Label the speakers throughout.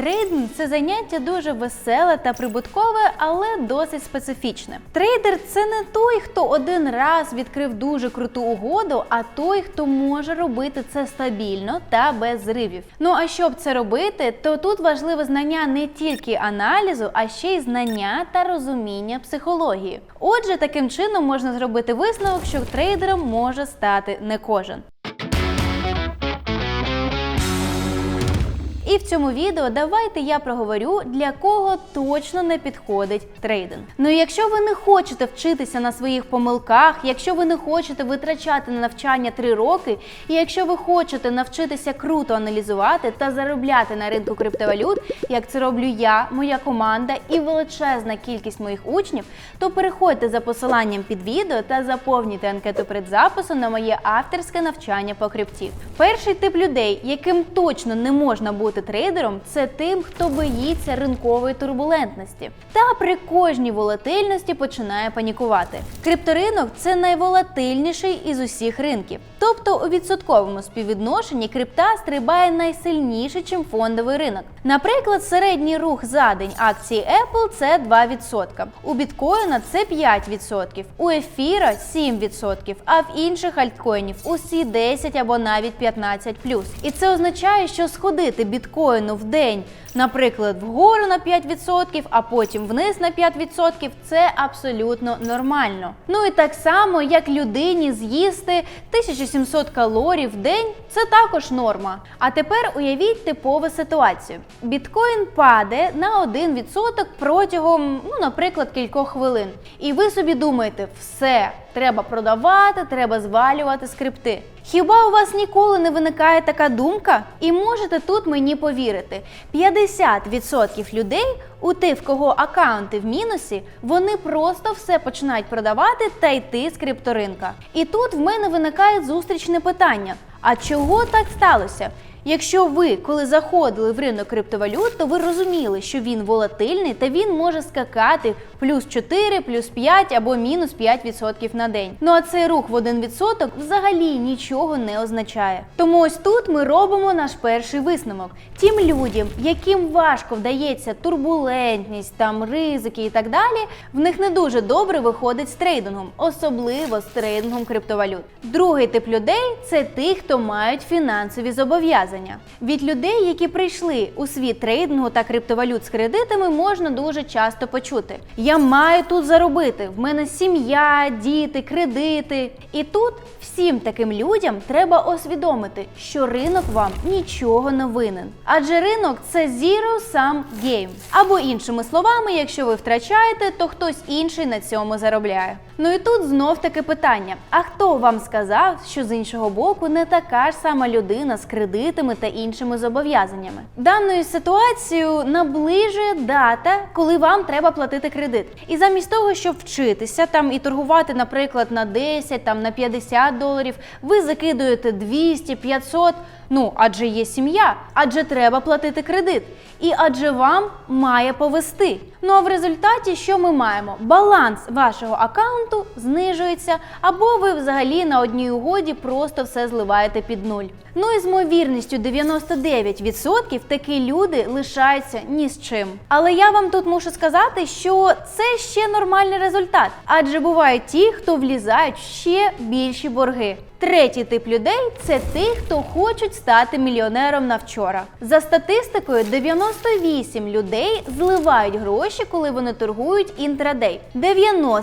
Speaker 1: Трейдинг це заняття дуже веселе та прибуткове, але досить специфічне. Трейдер це не той, хто один раз відкрив дуже круту угоду, а той, хто може робити це стабільно та без зривів. Ну а щоб це робити, то тут важливе знання не тільки аналізу, а ще й знання та розуміння психології. Отже, таким чином можна зробити висновок, що трейдером може стати не кожен. І в цьому відео давайте я проговорю, для кого точно не підходить трейдинг. Ну і якщо ви не хочете вчитися на своїх помилках, якщо ви не хочете витрачати на навчання 3 роки, і якщо ви хочете навчитися круто аналізувати та заробляти на ринку криптовалют, як це роблю я, моя команда і величезна кількість моїх учнів, то переходьте за посиланням під відео та заповнюйте анкету предзапису на моє авторське навчання по крипті. Перший тип людей, яким точно не можна бути трейдером, це тим, хто боїться ринкової турбулентності та при кожній волатильності починає панікувати. Крипторинок це найволатильніший із усіх ринків. Тобто у відсотковому співвідношенні крипта стрибає найсильніше, чим фондовий ринок. Наприклад, середній рух за день акції Apple це 2%, у біткоїна це 5%, у ефіра 7%, а в інших альткоїнів усі 10 або навіть 15+. І це означає, що сходити біткоїну в день, наприклад, вгору на 5%, а потім вниз на 5%, це абсолютно нормально. Ну і так само, як людині з'їсти 1700 калорій в день, це також норма. А тепер уявіть типову ситуацію: біткоін падає на 1% протягом, ну, наприклад, кількох хвилин. І ви собі думаєте, все, треба продавати, треба звалювати скрипти. Хіба у вас ніколи не виникає така думка? І можете тут мені повірити: 50% людей у тих, в кого акаунти в мінусі, вони просто все починають продавати та йти з крипторинка. І тут в мене виникає зустрічне питання: а чого так сталося? Якщо ви, коли заходили в ринок криптовалют, то ви розуміли, що він волатильний та він може скакати плюс 4, плюс 5 або мінус 5% на день. Ну а цей рух в 1% взагалі нічого не означає. Тому ось тут ми робимо наш перший висновок. Тим людям, яким важко вдається турбулентність, там ризики і так далі, в них не дуже добре виходить з трейдингом, особливо з трейдингом криптовалют. Другий тип людей це ті, хто мають фінансові зобов'язання. Від людей, які прийшли у світ трейдингу та криптовалют з кредитами, можна дуже часто почути: я маю тут заробити, в мене сім'я, діти, кредити. І тут всім таким людям треба усвідомити, що ринок вам нічого не винен. Адже ринок це zero sum game. Або іншими словами, якщо ви втрачаєте, то хтось інший на цьому заробляє. Ну і тут знов таки питання: а хто вам сказав, що з іншого боку не така ж сама людина з кредитами та іншими зобов'язаннями? Даною ситуацією наближує дата, коли вам треба платити кредит. І замість того, щоб вчитися там і торгувати, наприклад, на 10, там на 50 доларів, ви закидуєте 200, 500, Ну, адже є сім'я, адже треба платити кредит, і адже вам має повести. Ну а в результаті, що ми маємо? Баланс вашого аккаунту знижується, або ви взагалі на одній угоді просто все зливаєте під нуль. Ну і з ймовірністю 99% такі люди лишаються ні з чим. Але я вам тут мушу сказати, що це ще нормальний результат, адже бувають ті, хто влізають в ще більші борги. Третій тип людей це ті, хто хочуть стати мільйонером на вчора. За статистикою, 98 людей зливають гроші, коли вони торгують інтрадей. 90%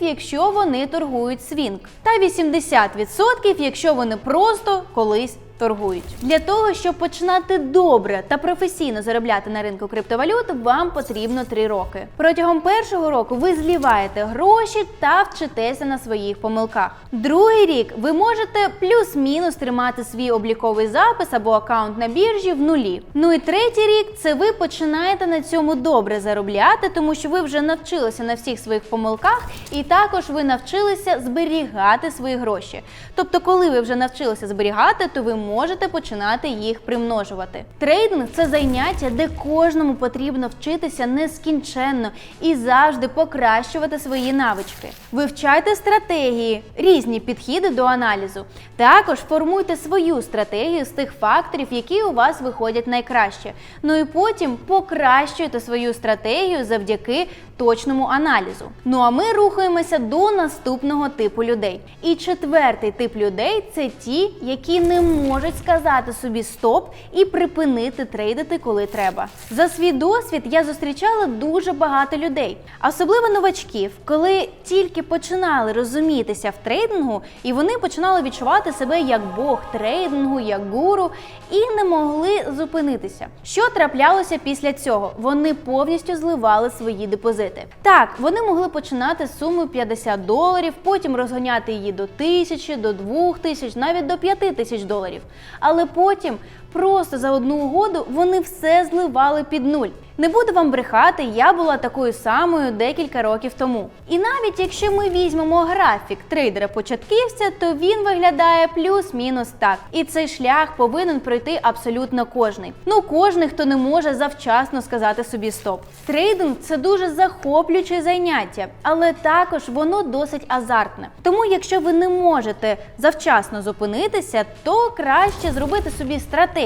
Speaker 1: якщо вони торгують свінг, та 80% якщо вони просто колись торгують. Для того, щоб починати добре та професійно заробляти на ринку криптовалют, вам потрібно 3 роки. Протягом першого року ви зліваєте гроші та вчитеся на своїх помилках. Другий рік ви можете плюс-мінус тримати свій обліковий запис або аккаунт на біржі в нулі. Ну і третій рік це ви починаєте на цьому добре заробляти, тому що ви вже навчилися на всіх своїх помилках, і також ви навчилися зберігати свої гроші. Тобто, коли ви вже навчилися зберігати, то ви можете починати їх примножувати. Трейдинг це заняття, де кожному потрібно вчитися нескінченно і завжди покращувати свої навички. Вивчайте стратегії, різні підходи до аналізу. Також формуйте свою стратегію з тих факторів, які у вас виходять найкраще. Ну і потім покращуйте свою стратегію завдяки точному аналізу. Ну а ми рухаємося до наступного типу людей. І четвертий тип людей це ті, які не можуть сказати собі стоп і припинити трейдити, коли треба. За свій досвід я зустрічала дуже багато людей, особливо новачків, коли тільки починали розумітися в трейдингу, і вони починали відчувати себе як бог трейдингу, як гуру, і не могли зупинитися. Що траплялося після цього? Вони повністю зливали свої депозити. Так, вони могли починати з суми 50 доларів, потім розганяти її до тисячі, до двох тисяч, навіть до п'яти тисяч доларів. Але потім просто за одну угоду вони все зливали під нуль. Не буду вам брехати, я була такою самою декілька років тому. І навіть якщо ми візьмемо графік трейдера початківця, то він виглядає плюс-мінус так. І цей шлях повинен пройти абсолютно кожний. Ну кожний, хто не може завчасно сказати собі стоп. Трейдинг це дуже захоплююче заняття, але також воно досить азартне. Тому, якщо ви не можете завчасно зупинитися, то краще зробити собі стратегію,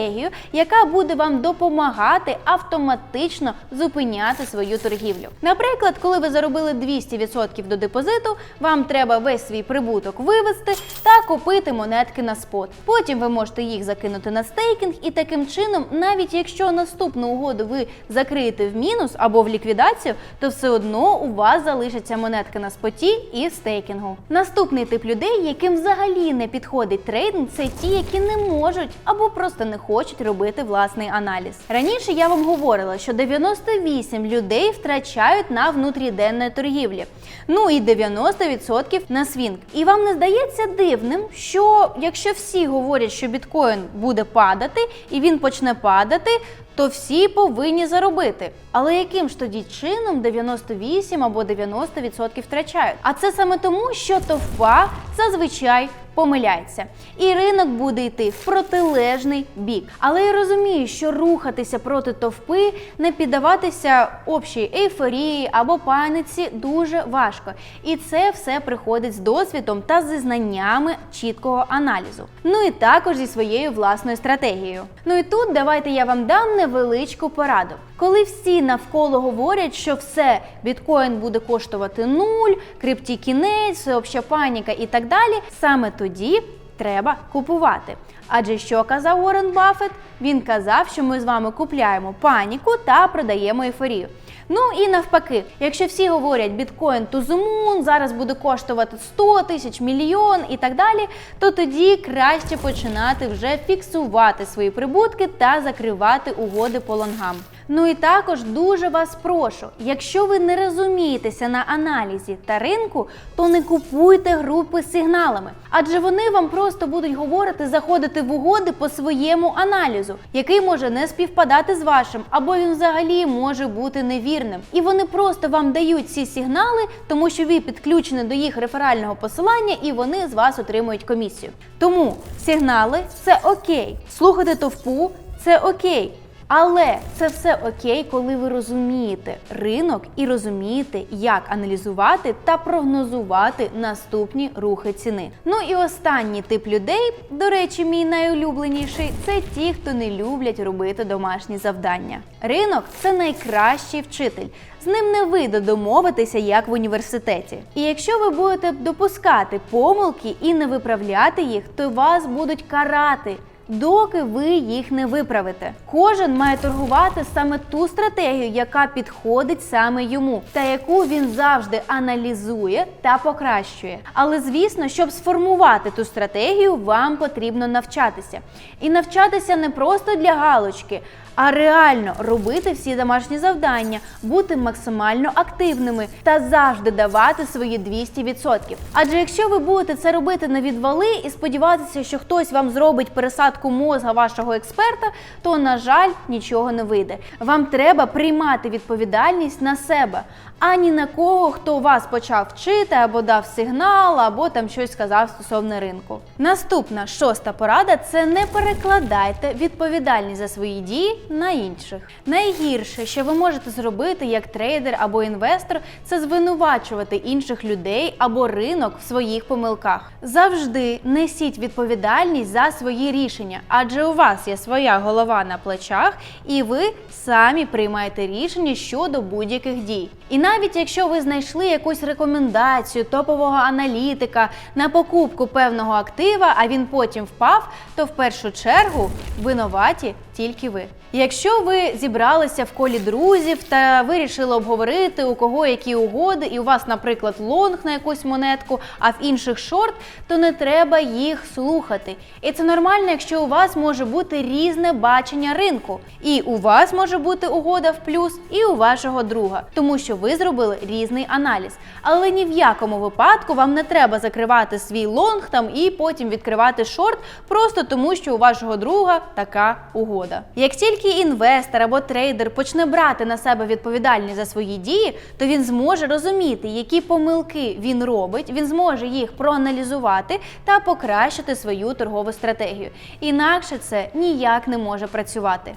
Speaker 1: яка буде вам допомагати автоматично зупиняти свою торгівлю. Наприклад, коли ви заробили 200% до депозиту, вам треба весь свій прибуток вивести та купити монетки на спот. Потім ви можете їх закинути на стейкінг, і таким чином, навіть якщо наступну угоду ви закриєте в мінус або в ліквідацію, то все одно у вас залишаться монетки на споті і стейкінгу. Наступний тип людей, яким взагалі не підходить трейдинг, це ті, які не можуть або просто не хочуть робити власний аналіз. Раніше я вам говорила, що 98 людей втрачають на внутріденної торгівлі. Ну і 90% на свінг. І вам не здається дивним, що якщо всі говорять, що біткоін буде падати і він почне падати, то всі повинні заробити. Але яким ж тоді чином 98 або 90% втрачають? А це саме тому, що товпа зазвичай помиляється, і ринок буде йти в протилежний бік. Але я розумію, що рухатися проти товпи, не піддаватися общій ейфорії або паниці дуже важко. І це все приходить з досвідом та зі знаннями чіткого аналізу. Ну і також зі своєю власною стратегією. Ну і тут давайте я вам дам невеличку пораду. Коли всі навколо говорять, що все, біткоін буде коштувати нуль, крипті кінець, всеобща паніка і так далі, саме тоді треба купувати. Адже що казав Уоррен Баффет? Він казав, що ми з вами купляємо паніку та продаємо ейфорію. Ну і навпаки, якщо всі говорять біткоін to the moon, зараз буде коштувати 100 тисяч мільйон і так далі, то тоді краще починати вже фіксувати свої прибутки та закривати угоди по лонгам. Ну і також дуже вас прошу, якщо ви не розумієтеся на аналізі та ринку, то не купуйте групи з сигналами, адже вони вам просто будуть говорити заходити в угоди по своєму аналізу, який може не співпадати з вашим, або він взагалі може бути невірним. І вони просто вам дають ці сигнали, тому що ви підключені до їх реферального посилання, і вони з вас отримують комісію. Тому сигнали це окей, слухати товпу це окей. Але це все окей, коли ви розумієте ринок і розумієте, як аналізувати та прогнозувати наступні рухи ціни. Ну і останній тип людей, до речі, мій найулюбленіший, це ті, хто не люблять робити домашні завдання. Ринок це найкращий вчитель. З ним не вийде домовитися як в університеті. І якщо ви будете допускати помилки і не виправляти їх, то вас будуть карати доки ви їх не виправите. Кожен має торгувати саме ту стратегію, яка підходить саме йому, та яку він завжди аналізує та покращує. Але звісно, щоб сформувати ту стратегію, вам потрібно навчатися. І навчатися не просто для галочки. А реально робити всі домашні завдання, бути максимально активними та завжди давати свої 200%. Адже якщо ви будете це робити на відвали і сподіватися, що хтось вам зробить пересадку мозга вашого експерта, то на жаль нічого не вийде. Вам треба приймати відповідальність на себе. Ані на кого, хто вас почав вчити або дав сигнал, або там щось сказав стосовно ринку. Наступна шоста порада це не перекладайте відповідальність за свої дії на інших. Найгірше, що ви можете зробити як трейдер або інвестор, це звинувачувати інших людей або ринок в своїх помилках. Завжди несіть відповідальність за свої рішення, адже у вас є своя голова на плечах, і ви самі приймаєте рішення щодо будь-яких дій. І навіть якщо ви знайшли якусь рекомендацію топового аналітика на покупку певного актива, а він потім впав, то в першу чергу винуваті тільки ви. Якщо ви зібралися в колі друзів та вирішили обговорити у кого які угоди, і у вас, наприклад, лонг на якусь монетку, а в інших шорт, то не треба їх слухати. І це нормально, якщо у вас може бути різне бачення ринку. І у вас може бути угода в плюс, і у вашого друга, тому що ви зробили різний аналіз. Але ні в якому випадку вам не треба закривати свій лонг там і потім відкривати шорт, просто тому що у вашого друга така угода. Як тільки інвестор або трейдер почне брати на себе відповідальність за свої дії, то він зможе розуміти, які помилки він робить, він зможе їх проаналізувати та покращити свою торгову стратегію. Інакше це ніяк не може працювати.